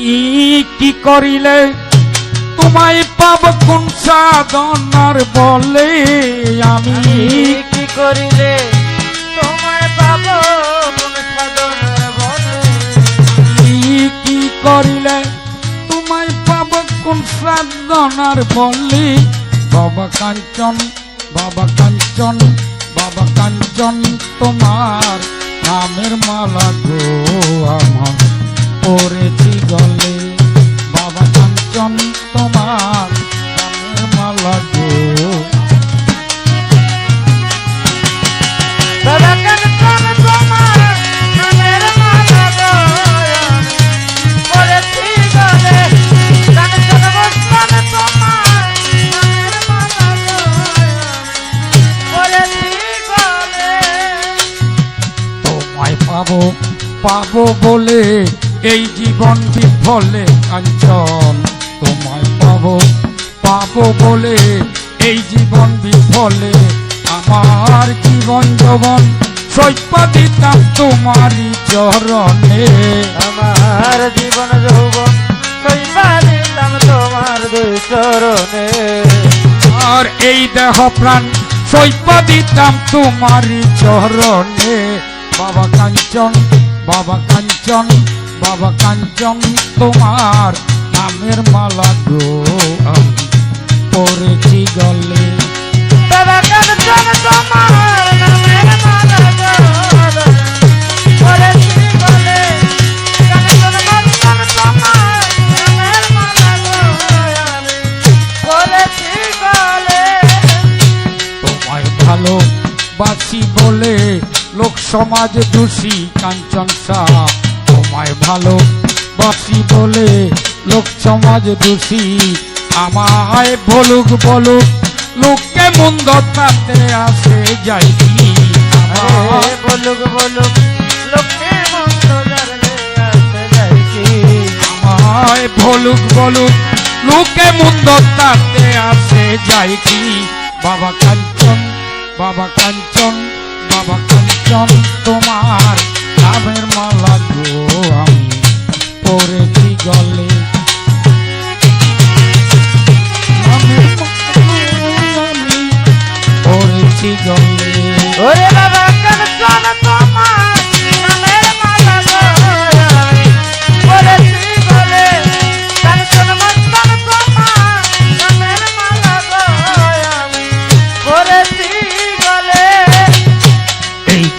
কি করিলে? তোমায় পাব কোন সাধনার বলে আমি? কি করিলে? তোমায় পাবো কোন সাধনার বলে? কি করিলে? তোমায় পাব কোন সাধনার বলে? বাবা কাঞ্চন বাবা কাঞ্চন বাবা কাঞ্চন তোমার নামের মালা গো আমার। পড়েছি গলে বাবা কাঞ্চন তোমার নামের মালা গো। বাবা কাঞ্চন তোমার নামের মালা গো। পড়েছি গলে কাঞ্চন বস্তান তোমার নামের মালা গো। পড়েছি গলে তোমায় পাবো পাবো বলে এই জীবন বিফলে কাঞ্চন? তোমায় পাবো পাবো বলে এই জীবন বিফলে আমার জীবন যবন সৈপ দিতাম তোমারই চরণে। আমার জীবন যৌবন সইবা দিলাম তোমার দুই চরণে। আর এই দেহ প্রাণ সৈপ দিতাম তোমারই চরণে। বাবা কাঞ্চন বাবা কাঞ্চন বাবা কাঞ্চন তোমার নামের মালা গো। আমি পড়েছি গলে। বাবা কাঞ্চন তোমার নামের মালা গো। পড়েছি গলে। কাঞ্চন মস্তান তোমার নামের মালা গো। আমি পড়েছি গলে। তোমায় ভালো বাসি বলে লোক সমাজ দোষী কাঞ্চন শাহ তোমায় ভালো বাসি বলে লোক সমাজ দোষী। আমায় বলুক বলুক লোককে মন্দ তাতে আসে যাই কি? বলুক বলুক লোকে মন্দ জানলে আসে যাই আমায় বলুক বলুক লোকে মন্দ তাতে আসে যাই কি? বাবা কাঞ্চন বাবা কাঞ্চন বাবা কাঞ্চন তোমার নামের মালা গো আমি পড়েছি গলে পড়েছি গলে ওরে বাবা তোমার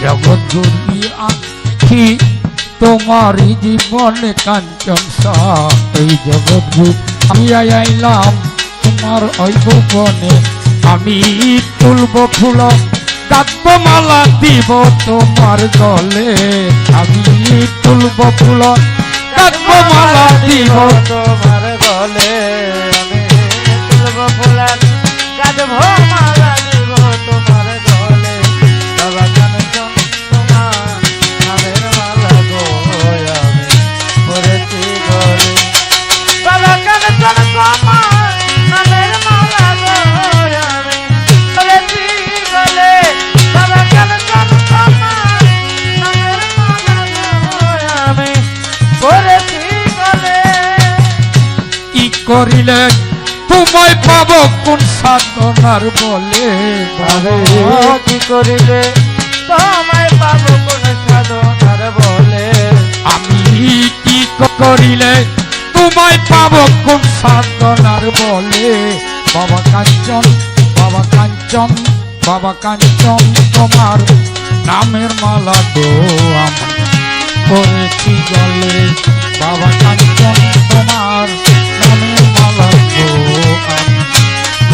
জগৎ দুর্বি আখি তোমারই জীবন কাঞ্চন আমি আইলাম তোমার ওই ভুবনে। আমি তুলব ফুল মালা, দিব তোমার গলে আমি তুলব ফুল কাব্য মালা, দিব করিলে? তোমায় পাবো কোন সাধনার বলে? কি করিলে? তোমায় পাবো কোন সাধনার বলে? আমি কি করিলে? তোমায় পাবো কোন সাধনার বলে? বাবা কাঞ্চন বাবা কাঞ্চন বাবা কাঞ্চন তোমার নামের মালা গো আমার করেছি গলে বাবা কাঞ্চন তোমার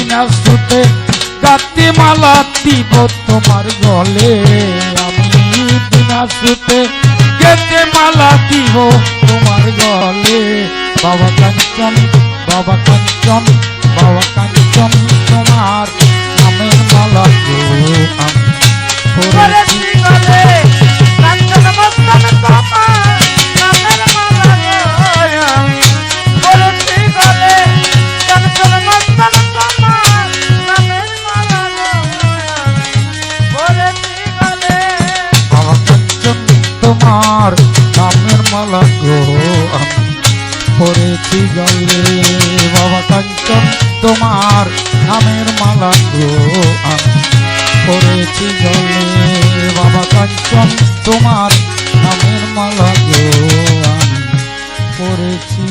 বিনা সুতে গাতে মালা দিব তোমার গলে। আমি বিনা সুতে গেতে মালা দিব তোমার গলে। বাবা কাঞ্চন বাবা কাঞ্চন বাবা কাঞ্চন। আমার নামের মালা গো, আমি পড়েছি গলে বাবা কাঞ্চন, তোমার নামের মালা গো, আমি পড়েছি গলে বাবা কাঞ্চন, তোমার নামের মালা গো, আমি পড়েছি।